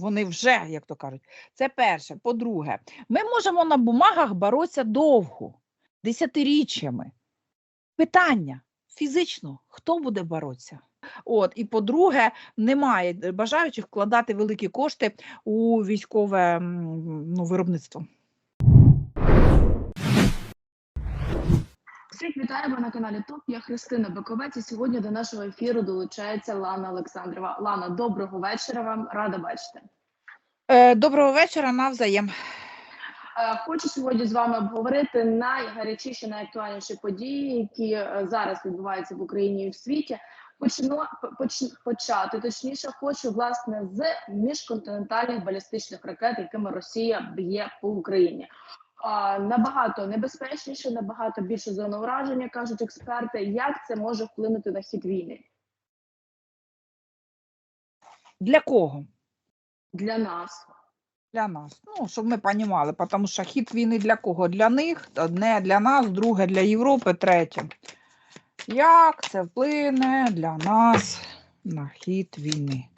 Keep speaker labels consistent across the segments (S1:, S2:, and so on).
S1: Вони вже, як то кажуть, це перше. По-друге, ми можемо на бумагах боротися довго, десятиріччями. Питання фізично, хто буде боротися? От, і по-друге, немає бажаючих вкладати великі кошти у військове ну, виробництво.
S2: Всіх вітаємо на каналі ТОП. Я Христина Баковець. І сьогодні до нашого ефіру долучається Лана Олександрова. Лана, доброго вечора вам. Рада бачити.
S1: Е, доброго вечора, навзаєм.
S2: Е, Хочу сьогодні з вами обговорити найгарячіші, найактуальніші події, які е, зараз відбуваються в Україні і в світі. Почну поч, почати точніше, хочу власне з міжконтинентальних балістичних ракет, якими Росія б'є по Україні. А, набагато небезпечніше, набагато більше зона ураження, кажуть експерти. Як це може вплинути на хід війни
S1: Для кого?
S2: для нас?
S1: Для нас. Ну, щоб ми розуміли, тому що хід війни для кого? Для них, одне для нас, друге для Європи, третє. Як це вплине для нас на хід війни?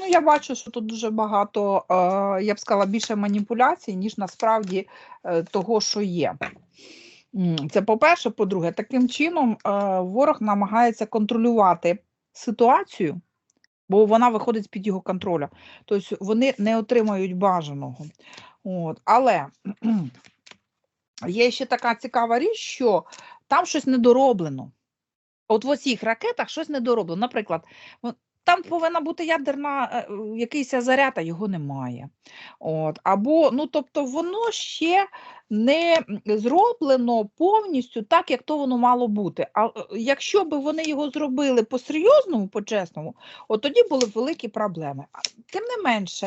S1: Ну, я бачу, що тут дуже багато, е, я б сказала, більше маніпуляцій, ніж насправді е, того, що є. Це по-перше, по-друге, таким чином е, ворог намагається контролювати ситуацію, бо вона виходить з-під його контролю. Тобто вони не отримають бажаного. От. Але є ще така цікава річ, що там щось недороблено. От в оцих ракетах щось недороблено. Наприклад, там повинна бути ядерна е, е, якийсь заряд, а його немає. От. Або, ну, тобто, воно ще не зроблено повністю так, як то воно мало бути. А е, якщо б вони його зробили по-серйозному, по-чесному, от тоді були б великі проблеми. Тим не менше,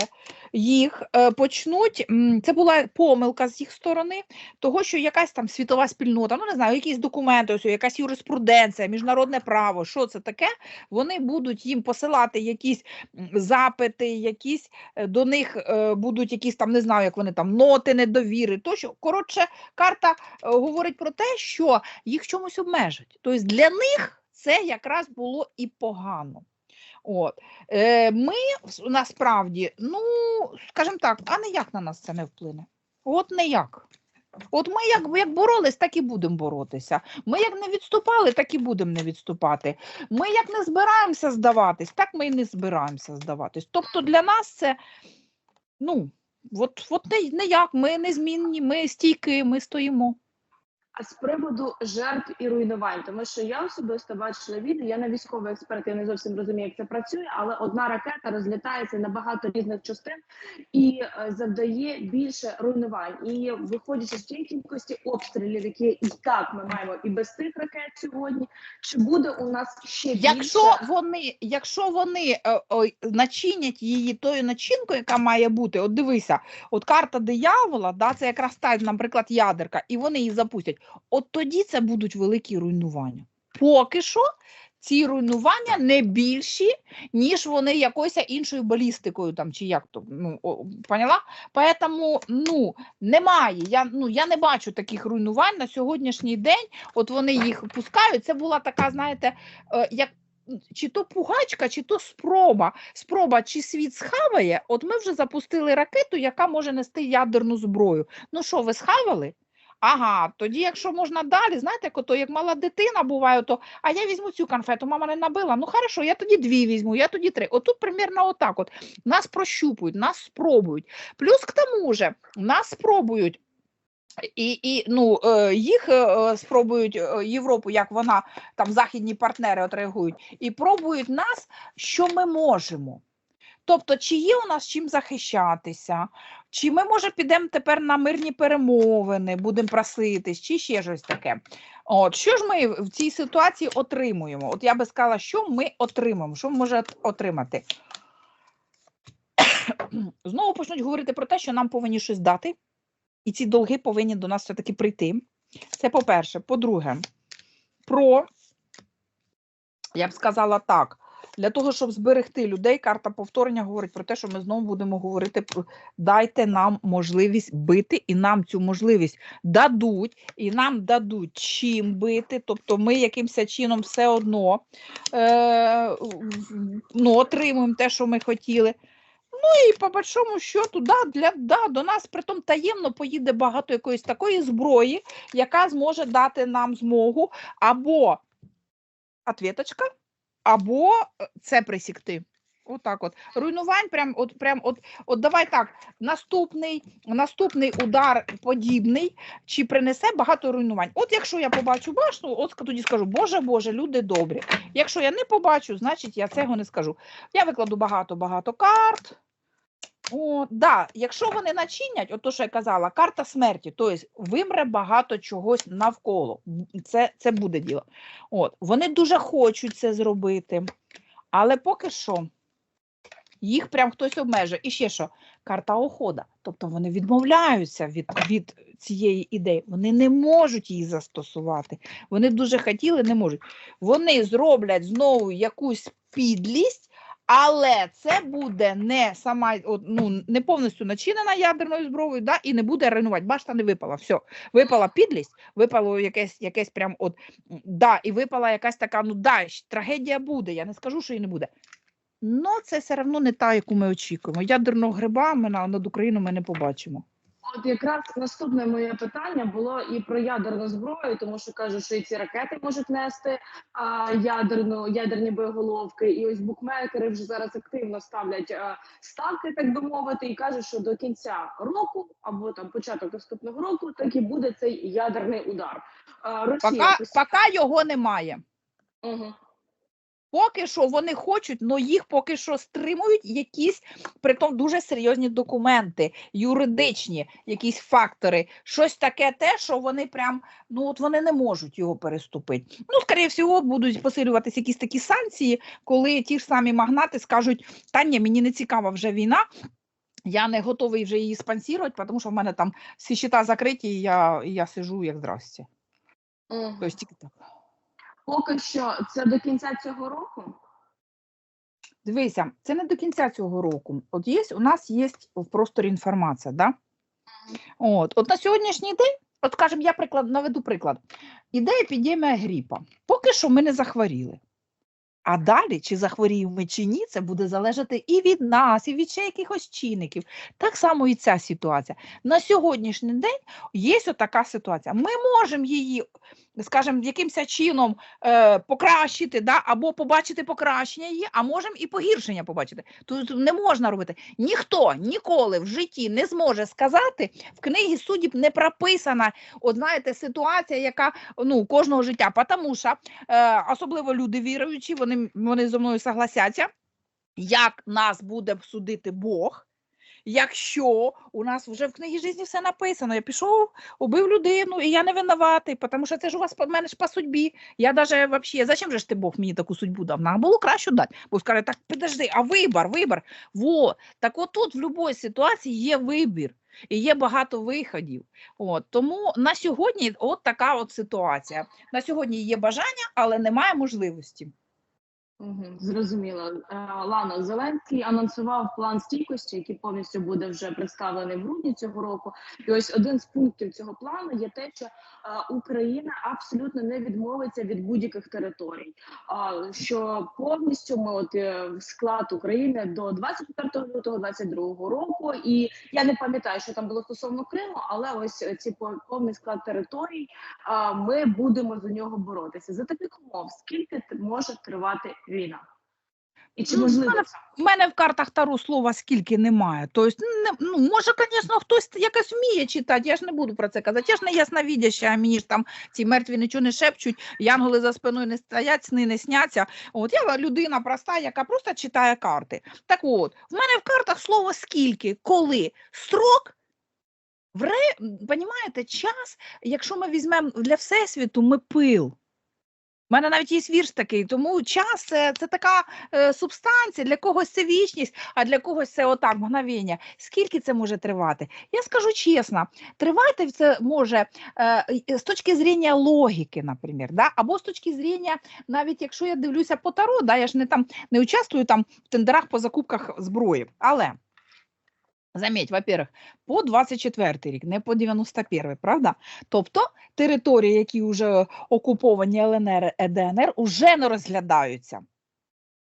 S1: їх е, почнуть. Це була помилка з їх сторони, того, що якась там світова спільнота, ну не знаю, якісь документи, ось, якась юриспруденція, міжнародне право, що це таке, вони будуть їм посилати якісь запити, якісь е, до них будуть якісь там, не знаю, як вони там ноти недовіри. Тощо, коротше, карта е, говорить про те, що їх чомусь обмежать. Тобто для них це якраз було і погано. От. Е, ми насправді, ну, скажімо так, а ніяк на нас це не вплине. От ніяк. От ми як, як боролись, так і будемо боротися. Ми як не відступали, так і будемо не відступати. Ми як не збираємося здаватись, так ми і не збираємося здаватись. Тобто для нас це, ну, от, от не, не як, ми незмінні, ми стійки, ми стоїмо.
S2: А з приводу жертв і руйнувань, тому що я особисто бачила відео, я не військовий експерт, я не зовсім розумію, як це працює, але одна ракета розлітається на багато різних частин і е, завдає більше руйнувань. І виходячи з тієї кількості обстрілів, які і так ми маємо і без тих ракет сьогодні, чи буде у нас ще більше?
S1: Якщо вони, якщо вони е, начинять її тою начинкою, яка має бути, от дивися, от карта диявола, да, це якраз та, наприклад, ядерка, і вони її запустять, от тоді це будуть великі руйнування. Поки що ці руйнування не більші, ніж вони якоюсь іншою балістикою, там, чи як то, ну, поняла? Поэтому, ну, немає, я, ну, я не бачу таких руйнувань на сьогоднішній день, от вони їх пускають, це була така, знаєте, е, як чи то пугачка, чи то спроба. Спроба, чи світ схаває, от ми вже запустили ракету, яка може нести ядерну зброю. Ну що, ви схавали? Ага, тоді, якщо можна далі, знаєте, як ото, як мала дитина буває, то а я візьму цю конфету, мама не набила. Ну хорошо, я тоді дві візьму, я тоді три. Отут примірно отак. От нас прощупують, нас спробують. Плюс к тому же нас спробують. І, і ну, е, їх е, спробують е, Європу, як вона там західні партнери отреагують, і пробують нас, що ми можемо. Тобто, чи є у нас чим захищатися, чи ми, може, підемо тепер на мирні перемовини, будемо проситись, чи ще щось таке. От, що ж ми в цій ситуації отримуємо? От я би сказала, що ми отримаємо, що ми можемо отримати? Знову почнуть говорити про те, що нам повинні щось дати, і ці долги повинні до нас все-таки прийти. Це по-перше. По-друге, про, я б сказала так, для того, щоб зберегти людей, карта повторення говорить про те, що ми знову будемо говорити про дайте нам можливість бити, і нам цю можливість дадуть, і нам дадуть чим бити. Тобто ми якимось чином все одно е, ну, отримуємо те, що ми хотіли. Ну і по большому счету, да, для, да, до нас притом таємно поїде багато якоїсь такої зброї, яка зможе дати нам змогу або ответочка, або е, це присікти. Отак от. Руйнувань, прям, от, прям, от, от давай так, наступний, наступний удар подібний, чи принесе багато руйнувань. От якщо я побачу башню, от тоді скажу, Боже, Боже, люди добрі. Якщо я не побачу, значить я цього не скажу. Я викладу багато-багато карт. О, да, якщо вони начинять, от то, що я казала, карта смерті, тобто вимре багато чогось навколо. Це, це буде діло. От, вони дуже хочуть це зробити, але поки що їх прям хтось обмежує. І ще що, карта охода. Тобто вони відмовляються від, від цієї ідеї. Вони не можуть її застосувати. Вони дуже хотіли, не можуть. Вони зроблять знову якусь підлість, але це буде не сама ну, не повністю начинена ядерною зброєю, да, і не буде руйнувати. Башта не випала. Все, випала підлість, випало якесь, якесь прям от да, і випала якась така, ну да, трагедія буде. Я не скажу, що її не буде. Ну, це все одно не та, яку ми очікуємо. Ядерного гриба ми на, над Україну ми не побачимо.
S2: От якраз наступне моє питання було і про ядерну зброю, тому що кажуть, що і ці ракети можуть нести а, ядерну ядерні боєголовки. І ось букмекери вже зараз активно ставлять а, ставки, так би мовити, і кажуть, що до кінця року або там початок наступного року так і буде цей ядерний удар. А, Росія
S1: Пока,
S2: пос-
S1: поки його немає.
S2: Мгм.
S1: Поки що вони хочуть, але їх поки що стримують якісь притом дуже серйозні документи, юридичні якісь фактори, щось таке, те, що вони прям ну от вони не можуть його переступити. Ну, скоріше всього, будуть посилюватися якісь такі санкції, коли ті ж самі магнати скажуть: та ні, мені не цікава вже війна. Я не готовий вже її спонсірувати, тому що в мене там всі щита закриті, і я, і я сижу як здрасте.
S2: Мгм.
S1: Тобто тільки так.
S2: Поки що це до кінця цього року.
S1: Дивися, це не до кінця цього року. От є, у нас є в просторі інформація, да? От, от на сьогоднішній день, от скажімо, я приклад, наведу приклад. Іде епідемія гріпа. Поки що ми не захворіли. А далі, чи захворіємо ми чи ні, це буде залежати і від нас, і від ще якихось чинників. Так само і ця ситуація. На сьогоднішній день є така ситуація. Ми можемо її, скажімо, якимось чином е, покращити, да, або побачити покращення її, а можемо і погіршення побачити. Тут не можна робити. Ніхто ніколи в житті не зможе сказати, в книгі суддів не прописана, от знаєте, ситуація, яка ну, кожного життя, тому що е, особливо люди віруючі, вони, вони зі мною согласяться, як нас буде судити Бог. Якщо у нас вже в книгі житті все написано, я пішов, убив людину, і я не винуватий, тому що це ж у вас по мене ж по судьбі. Я даже вообще, зачем же ж ти Бог мені таку судьбу дав? Нам було краще дати. Бо скаже, так підожди, а вибір, вибір. Во, так отут в будь-якій ситуації є вибір. І є багато виходів. От, тому на сьогодні от така от ситуація. На сьогодні є бажання, але немає можливості.
S2: Зрозуміло. Е, Лана Зеленський анонсував план стійкості, який повністю буде вже представлений в грудні цього року. І ось один з пунктів цього плану є те, що е, Україна абсолютно не відмовиться від будь-яких територій. А що повністю ми от е, склад України до 24 лютого 22 року. І я не пам'ятаю, що там було стосовно Криму, але ось е, ці по- повний склад територій. а, Ми будемо за нього боротися. За таких умов, скільки може тривати війна? І чи
S1: Ну,
S2: можливо
S1: мене-
S2: це?
S1: У мене в картах Таро слова скільки немає. Тобто, не, ну, може, звісно, хтось якось вміє читати, я ж не буду про це казати. Я ж не ясновідяща, а мені ж там ці мертві нічого не шепчуть, янголи за спиною не стоять, сни не сняться. От я людина проста, яка просто читає карти. Так от, в мене в картах слово скільки, коли, строк. Вре, понімаєте, час, якщо ми візьмемо для Всесвіту, ми пил. Мене навіть є вірш такий, тому час це, це така е, субстанція, для когось це вічність, а для когось це отак, мгновення. Скільки це може тривати? Я скажу чесно, тривати це може е, з точки зрення логіки, наприклад, да? або з точки зрення, навіть якщо я дивлюся по таро, да, я ж не там не участвую там в тендерах по закупках зброї. Але Заметь, во-первых, по 24 рік, не по 91, правда? Тобто території, які вже окуповані ЛНР і ДНР, уже не розглядаються.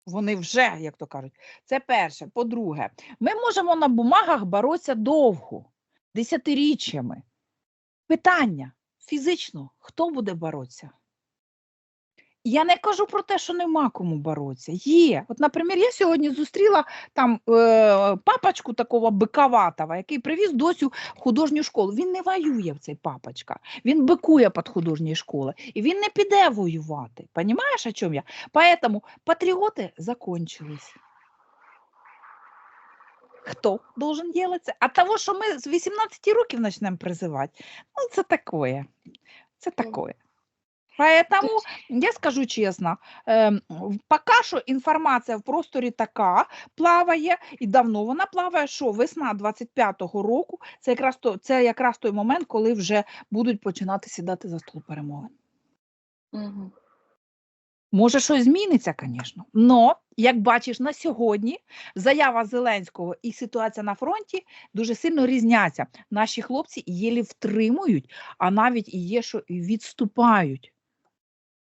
S1: Вони вже, як то кажуть, це перше. По-друге, ми можемо на бумагах боротися довго, десятиріччями. Питання фізично, хто буде боротися? Я не кажу про те, що нема кому боротися. Є. От, наприклад, я сьогодні зустріла там е, папочку такого биковатого, який привіз досю в художню школу. Він не воює, в цей папочка. Він бикує під художні школи. І він не піде воювати. Понимаєш, о чому я? Поэтому патріоти закончились. Хто должен делать це? А того, що ми з 18 років почнемо призивати, ну це такое. Це
S2: Ну.
S1: такое. Поэтому я скажу чесно, поки що інформація в просторі така плаває, і давно вона плаває, що весна 25-го року це якраз, то, це якраз той момент, коли вже будуть починати сідати за стол перемовин.
S2: Мгм.
S1: Може, щось зміниться, звісно. Но, як бачиш, на сьогодні заява Зеленського і ситуація на фронті дуже сильно різняться. Наші хлопці єлі втримують, а навіть є, що відступають.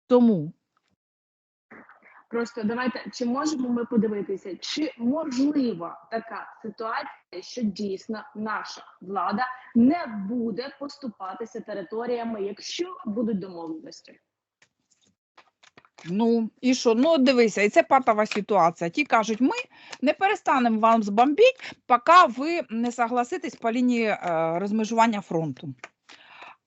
S1: Тому
S2: Просто давайте, чи можемо ми подивитися, чи можлива така ситуація, що дійсно наша влада не буде поступатися територіями, якщо будуть домовленості?
S1: Ну і що? Ну дивися, і це патова ситуація. Ті кажуть, ми не перестанемо вам збомбити, поки ви не согласитесь по лінії е, розмежування фронту.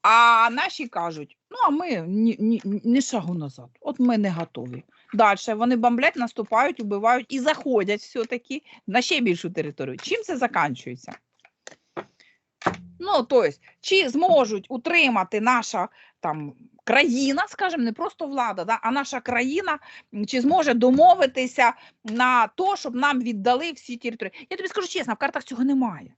S1: А наші кажуть, ну а ми ні, ні, ні шагу назад. От ми не готові. Далі вони бомблять, наступають, убивають і заходять все-таки на ще більшу територію. Чим це закінчується? Ну, тобто, чи зможуть утримати наша там країна, скажімо, не просто влада, да, а наша країна чи зможе домовитися на то, щоб нам віддали всі території. Я тобі скажу чесно, в картах цього немає.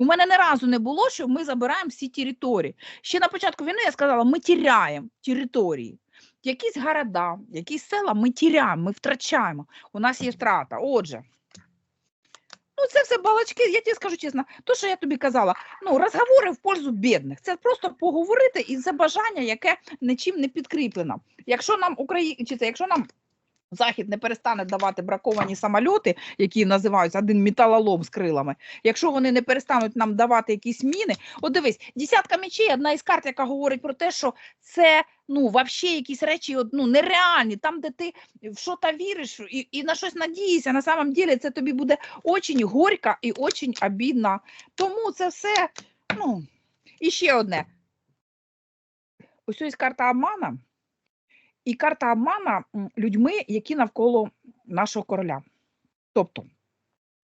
S1: У мене не разу не було, що ми забираємо всі території. Ще на початку війни я сказала, ми тіряємо території. Якісь города, якісь села ми тіряємо, ми втрачаємо. У нас є втрата. Отже, ну це все балачки, я тобі скажу чесно, то, що я тобі казала, ну, розговори в пользу бідних. Це просто поговорити і це бажання, яке нічим не підкріплено. Якщо нам Україна, якщо нам Захід не перестане давати браковані самольоти, які називаються один металолом з крилами. Якщо вони не перестануть нам давати якісь міни, от дивись, десятка мечей, одна із карт, яка говорить про те, що це ну вообще якісь речі ну, нереальні, там, де ти в що то віриш і, і на щось надієшся, на самом деле це тобі буде очень горько і очень обідно. Тому це все, ну, і ще одне. Ось ось карта обмана. І карта обмана людьми, які навколо нашого короля. Тобто,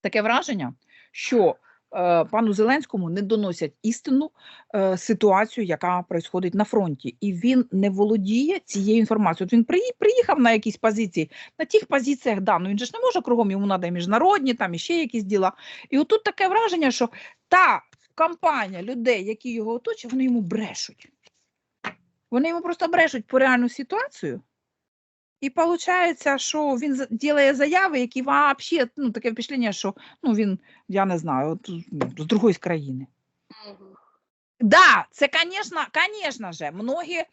S1: таке враження, що е, пану Зеленському не доносять істинну е, ситуацію, яка відбувається на фронті, і він не володіє цією інформацією. От він приї- приїхав на якісь позиції, на тих позиціях, да, ну він же ж не може кругом, йому треба міжнародні, там і ще якісь діла. І отут таке враження, що та компанія людей, які його оточують, вони йому брешуть. Вони йому просто брешуть по реальну ситуацію. І виходить, що він ділає заяви, які взагалі, ну, таке впечатлення, що ну, він, я не знаю, от, ну, з другої країни. Да, це, звісно, звісно же, многі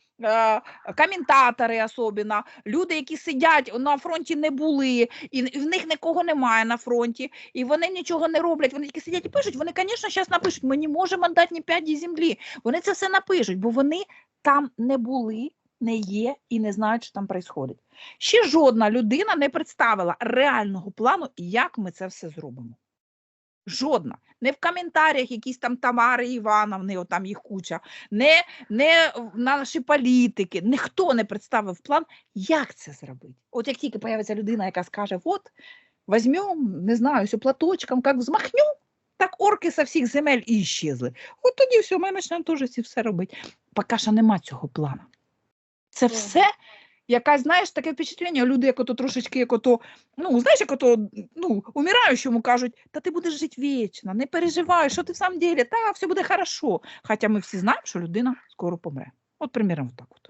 S1: коментатори особливо, люди, які сидять на фронті не були, і, в них нікого немає на фронті, і вони нічого не роблять, вони тільки сидять і пишуть, вони, звісно, зараз напишуть, ми не можемо дати ні п'яді землі. Вони це все напишуть, бо вони там не були, не є і не знають, що там відбувається. Ще жодна людина не представила реального плану, як ми це все зробимо. Жодна. Не в коментарях якісь там Тамари Івановни, от там їх куча, не, не наші політики, ніхто не представив план, як це зробити. От як тільки появиться людина, яка скаже, от, візьмемо, не знаю, все платочком, як взмахнем, так орки со всіх земель і іщезли. От тоді все, ми почнемо теж все робити. Поки що нема цього плану. Це все якась, знаєш, таке впечатлення, люди, як ото трошечки, як ото, ну, знаєш, як ото, ну, умираючому кажуть, та ти будеш жити вічно, не переживай, що ти в самом деле, та все буде хорошо. Хоча ми всі знаємо, що людина скоро помре. От приміром так от.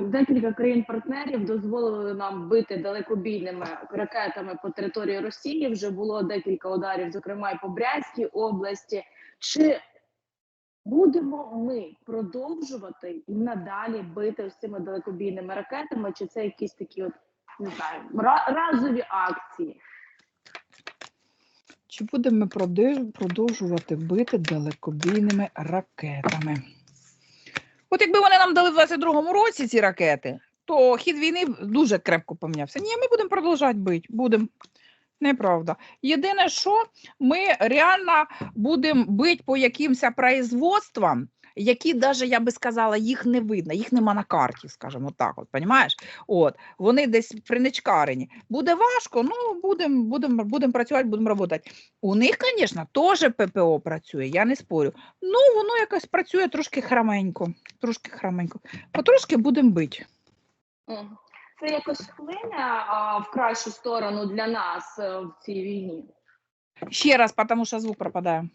S2: Декілька країн-партнерів дозволили нам бити далекобійними ракетами по території Росії. Вже було декілька ударів, зокрема і по Брянській області. Чи будемо ми продовжувати і надалі бити ось цими далекобійними ракетами? Чи це якісь такі от не знаю, разові акції.
S1: Чи будемо продовж- продовжувати бити далекобійними ракетами? От якби вони нам дали в 22-му році ці ракети, то хід війни дуже крепко помінявся. Ні, ми будемо продовжувати бити. Будемо. Неправда. Єдине, що ми реально будемо бити по якимось производствам, які навіть, я би сказала, їх не видно, їх нема на карті, скажімо так. От, понімаєш? От, вони десь приничкарені. Буде важко, ну будемо будем, будем працювати, будемо працювати. У них, звісно, теж ППО працює, я не спорю. Ну, воно якось працює трошки храменько, трошки храменько. Потрошки будемо бити.
S2: Це якось вплине а, в кращу сторону для нас е, в цій війні.
S1: Ще раз, тому що звук пропадає.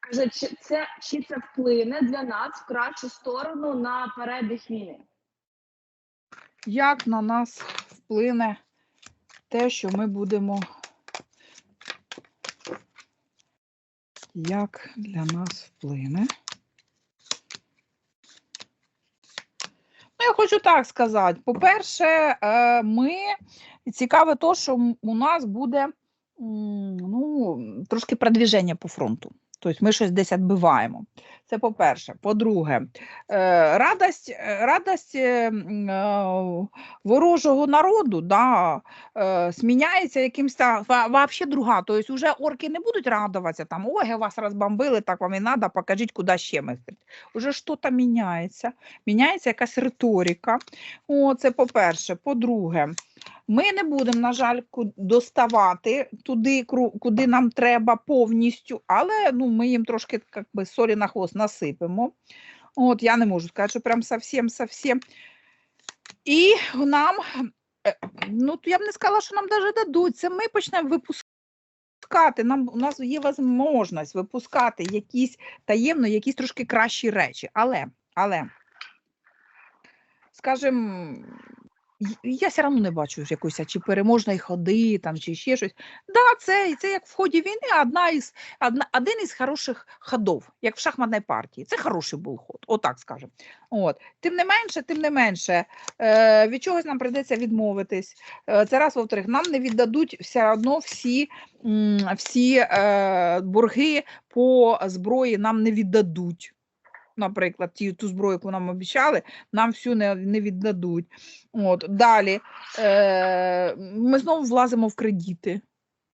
S2: Каже, чи це чи це вплине для нас в кращу сторону на перебіг війни?
S1: Як на нас вплине те, що ми будемо. Як для нас вплине? Я хочу так сказати. По-перше, е, ми цікаве то, що у нас буде ну, трошки продвіження по фронту. Тобто ми щось десь відбиваємо. Це по-перше. По-друге, е, радость, е, радость е, ворожого народу да, зміняється якимось вообще друга. Тобто вже орки не будуть радуватися там, ой, вас розбомбили, так вам і треба, покажіть, куди ще мислить. Уже щось міняється, міняється якась риторика. О, це по-перше. По-друге, ми не будемо, на жаль, доставати туди, куди нам треба повністю, але ну, ми їм трошки як би, солі на хвост насипемо. От, я не можу сказати, що прям совсем-совсем. І нам, е, ну, я б не сказала, що нам навіть дадуть. Це ми почнемо випускати. Нам, у нас є можливість випускати якісь таємно, якісь трошки кращі речі. Але, але, скажімо, я все одно не бачу якоїсь чи переможної ходи, там, чи ще щось. Да, це, це як в ході війни одна із, одна, один із хороших ходов, як в шахматній партії. Це хороший був ход, отак скажемо. От. Тим не менше, тим не менше, е, від чогось нам прийдеться відмовитись. Е, це раз, во-вторых, нам не віддадуть все одно всі, всі е, борги по зброї нам не віддадуть. Наприклад, ті, ту зброю, яку нам обіцяли, нам всю не, не віддадуть. От, далі е, ми знову влазимо в кредити.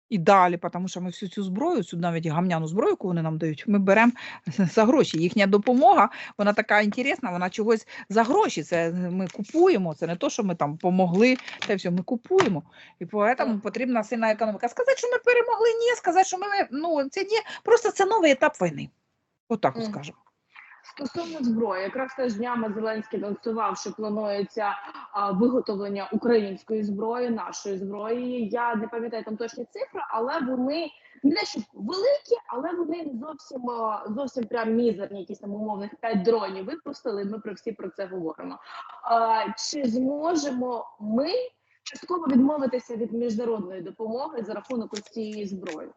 S1: І далі, тому що ми всю цю зброю, цю навіть гамняну зброю, яку вони нам дають, ми беремо за гроші. Їхня допомога, вона така інтересна, вона чогось за гроші. Це ми купуємо, це не то, що ми там помогли, й все, ми купуємо. І тому потрібна сильна економіка. Сказати, що ми перемогли, ні, сказати, що ми ну це ні, просто це новий етап війни. Отак от
S2: Мгм.
S1: скажемо.
S2: Стосовно зброї, якраз теж днями Зеленський анонсував, що планується а, виготовлення української зброї, нашої зброї. Я не пам'ятаю там точні цифри, але вони не те, що великі, але вони зовсім зовсім прям мізерні, якісь там умовних 5 дронів випустили. Ми про всі про це говоримо. А, чи зможемо ми частково відмовитися від міжнародної допомоги за рахунок цієї зброї?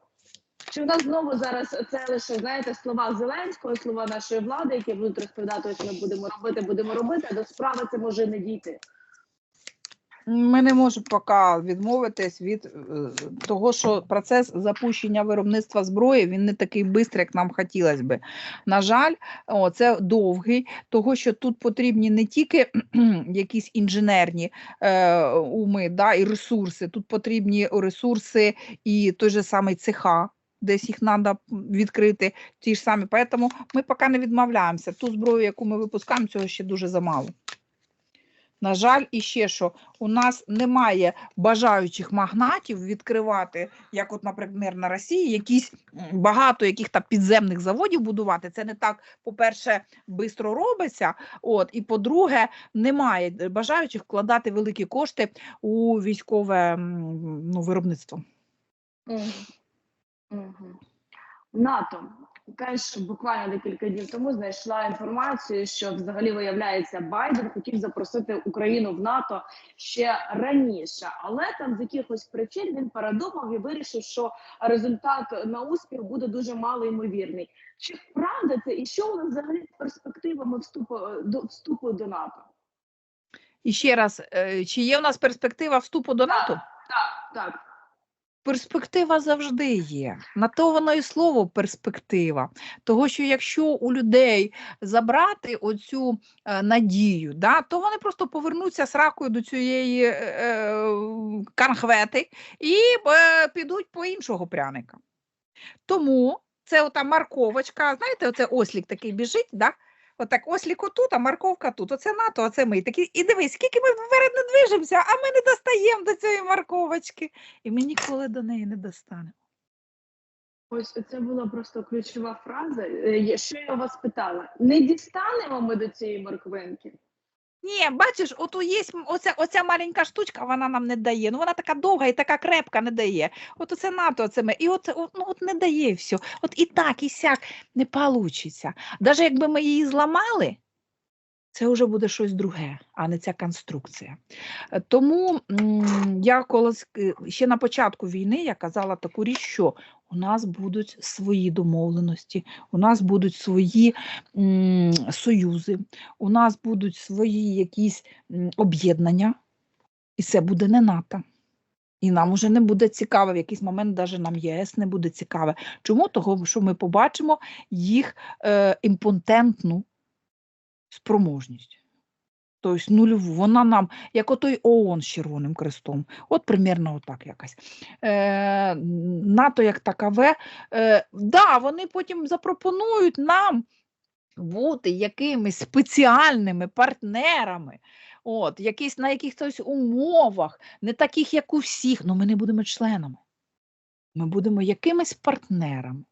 S2: Чи в нас знову зараз це лише знаєте слова Зеленського, слова нашої влади, які будуть розповідати, що ми будемо робити, будемо робити, а до справи це може не дійти.
S1: Ми не можемо поки відмовитись від е, того, що процес запущення виробництва зброї він не такий швидкий, як нам хотілося би. На жаль, о, це довгий, того що тут потрібні не тільки якісь інженерні е, уми да, і ресурси, тут потрібні ресурси і той же самий цеха. Десь їх треба відкрити, ті ж самі. Тому ми поки не відмовляємося. Ту зброю, яку ми випускаємо, цього ще дуже замало. На жаль, і ще що у нас немає бажаючих магнатів відкривати, як, от, наприклад, на Росії, якісь багато яких там підземних заводів будувати. Це не так, по-перше, швидко робиться. От, і по-друге, немає бажаючих вкладати великі кошти у військове ну, виробництво.
S2: НАТО теж буквально декілька днів тому знайшла інформацію, що взагалі виявляється, Байден хотів запросити Україну в НАТО ще раніше, але там з якихось причин він передумав і вирішив, що результат на успіх буде дуже мало ймовірний. Чи правда це і що у нас взагалі з перспективами вступу до вступу до НАТО?
S1: І ще раз, е, чи є у нас перспектива вступу до НАТО?
S2: Так, так.
S1: Перспектива завжди є. На то воно і слово перспектива. Того, що якщо у людей забрати оцю е, надію, да, то вони просто повернуться з ракою до цієї е, е, канхвети і е, підуть по іншого пряника. Тому це ота морковочка, знаєте, оце ослік такий біжить, да? Отак осліку тут, а морковка тут. Оце НАТО, оце ми. Такі, і дивись, скільки ми вперед не движемося, а ми не достаємо до цієї морковочки. І ми ніколи до неї не достанемо.
S2: Ось це була просто ключова фраза. Е, Що я вас питала? Не дістанемо ми до цієї морквинки?
S1: Ні, бачиш, от є оця, оця маленька штучка, вона нам не дає. Ну вона така довга і така крепка не дає. От оце НАТО, оце ми. І от, ну, от не дає все. От і так, і сяк не получиться. Навіть якби ми її зламали, це вже буде щось друге, а не ця конструкція. Тому я колись е, ще на початку війни я казала таку річ, що у нас будуть свої домовленості, у нас будуть свої м, союзи, у нас будуть свої якісь об'єднання, і це буде не НАТО. І нам уже не буде цікаво, в якийсь момент навіть нам ЄС не буде цікаве. Чому? Того, що ми побачимо їх е, імпотентну спроможність. Тобто нульову. Вона нам, як отой ООН з Червоним Крестом. От примерно отак якась. Е, НАТО як такове. Е, да, вони потім запропонують нам бути якимись спеціальними партнерами, от, якісь, на якихось умовах, не таких, як у всіх, але ми не будемо членами. Ми будемо якимись партнерами.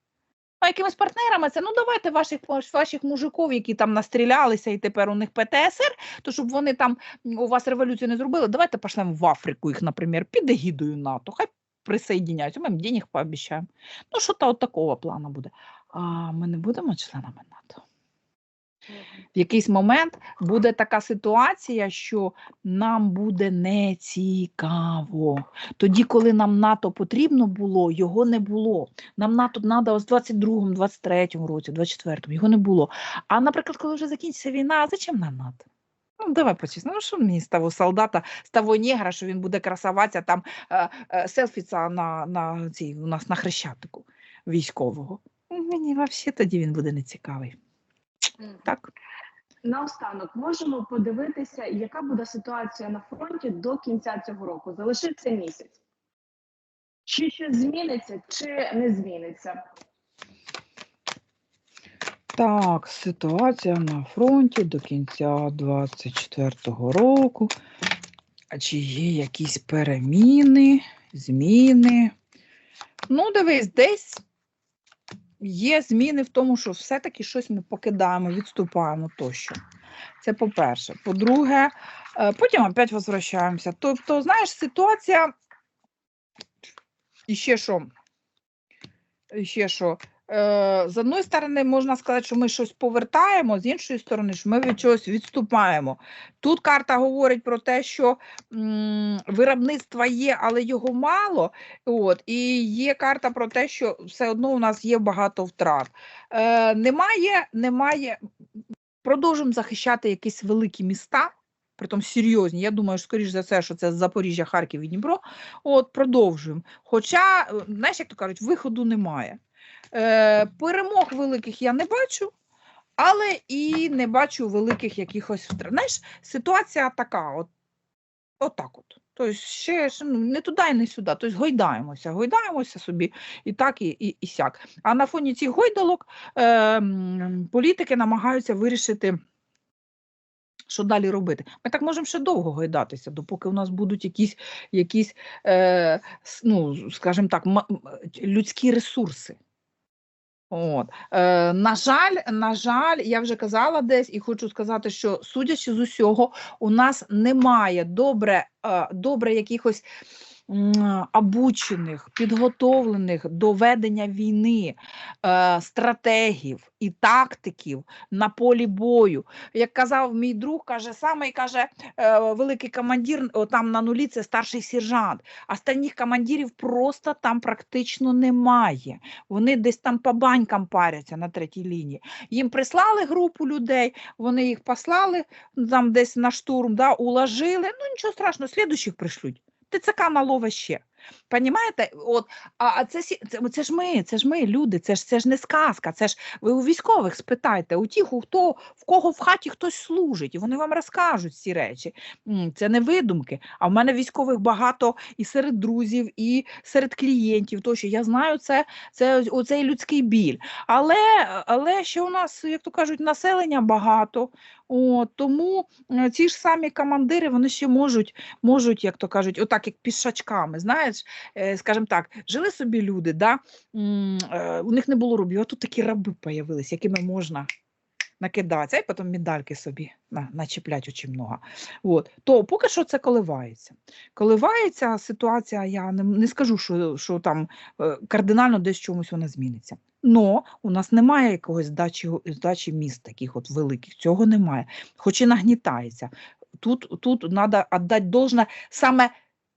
S1: Ну, якимись партнерами це ну давайте ваших ваших мужиків, які там настрілялися, і тепер у них ПТСР, то щоб вони там у вас революцію не зробили, давайте пошлемо в Африку їх, наприклад, під егідою НАТО. Хай присоединяються, ми їм денег пообіцяємо. Ну, що то от такого плану буде. А ми не будемо членами НАТО. В якийсь момент буде така ситуація, що нам буде нецікаво. Тоді, коли нам НАТО потрібно було, його не було. Нам НАТО треба в 22-му, 23-му році, 24-му, його не було. А, наприклад, коли вже закінчиться війна, зачем нам НАТО? Ну, давай почесно, ну що мені з того солдата, з того негра, що він буде красуватися там е, е, селфіца на, на цій, у нас на хрещатику військового. Мені взагалі тоді він буде нецікавий. Так.
S2: Наостанок можемо подивитися, яка буде ситуація на фронті до кінця цього року. Залишиться місяць. Чи щось зміниться, чи не зміниться?
S1: Так, ситуація на фронті до кінця 24-го року. А чи є якісь переміни, зміни? Ну, дивись, десь є зміни в тому, що все-таки щось ми покидаємо, відступаємо тощо. Це по-перше. По-друге, е, потім опять возвращаємося. Тобто, знаєш, ситуація. І ще що? Ще що? Е, з одної сторони, можна сказати, що ми щось повертаємо, з іншої сторони, що ми від чогось відступаємо. Тут карта говорить про те, що виробництва є, але його мало. От, і є карта про те, що все одно у нас є багато втрат. Е, немає, немає, продовжуємо захищати якісь великі міста. Притом серйозні. Я думаю, що, скоріш за все, що це Запоріжжя, Харків і Дніпро. От продовжуємо. Хоча, е, знаєш, як то кажуть, виходу немає. Е, перемог великих я не бачу, але і не бачу великих якихось втрат. Знаєш, ситуація така, от, отак от. Тобто ще ну, не туди і не сюди. Тобто гойдаємося, гойдаємося собі і так, і, і, і сяк. А на фоні цих гойдалок е, політики намагаються вирішити. Що далі робити? Ми так можемо ще довго гойдатися, допоки у нас будуть якісь, якісь е, ну, скажімо так, людські ресурси. От. Е, на жаль, на жаль, я вже казала десь і хочу сказати, що судячи з усього, у нас немає добре, е, добре якихось обучених, підготовлених до ведення війни е, стратегів і тактиків на полі бою. Як казав мій друг, каже, самий каже, е, великий командир там на нулі це старший сержант. Останніх командирів просто там практично немає. Вони десь там по банькам паряться на третій лінії. Їм прислали групу людей, вони їх послали ну, там десь на штурм, да, уложили. Ну нічого страшного, слідуючих пришлють. ТЦК налове ще. Понімаєте? От, а, а це, це, це ж ми, це ж ми, люди, це ж, це ж не сказка. Це ж ви у військових спитайте, у тих, у хто, в кого в хаті хтось служить, і вони вам розкажуть ці речі. Це не видумки. А в мене військових багато і серед друзів, і серед клієнтів. То, що я знаю, це, це оцей людський біль. Але, але ще у нас, як то кажуть, населення багато. От, тому е, ці ж самі командири вони ще можуть, можуть, як то кажуть, отак як пішачками. Знаєш, е, скажімо так, жили собі люди, да? е, у них не було робів, а тут такі раби появились, якими можна накидатися, і потім медальки собі на, начіплять дуже много. От. То поки що це коливається. Коливається ситуація, я не, не скажу, що, що там е, кардинально десь чомусь вона зміниться. Но у нас немає якогось здачі, здачі міст таких от великих, цього немає, хоч і нагнітається. Тут, тут треба віддати должне саме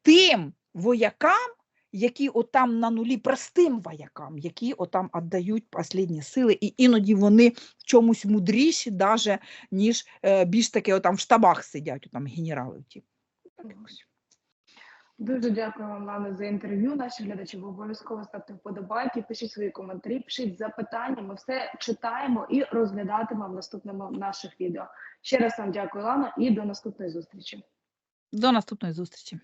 S1: тим воякам, які отам на нулі, простим воякам, які отам віддають останні сили, і іноді вони в чомусь мудріші, даже, ніж е, більш таки отам в штабах сидять, отам генерали. ті.
S2: Дуже дякую вам, Лана, за інтерв'ю. Наші глядачі ви обов'язково ставте вподобайки, пишіть свої коментарі, пишіть запитання. Ми все читаємо і розглядатимемо в наступному наших відео. Ще раз вам дякую, Лана, і до наступної зустрічі.
S1: До наступної зустрічі.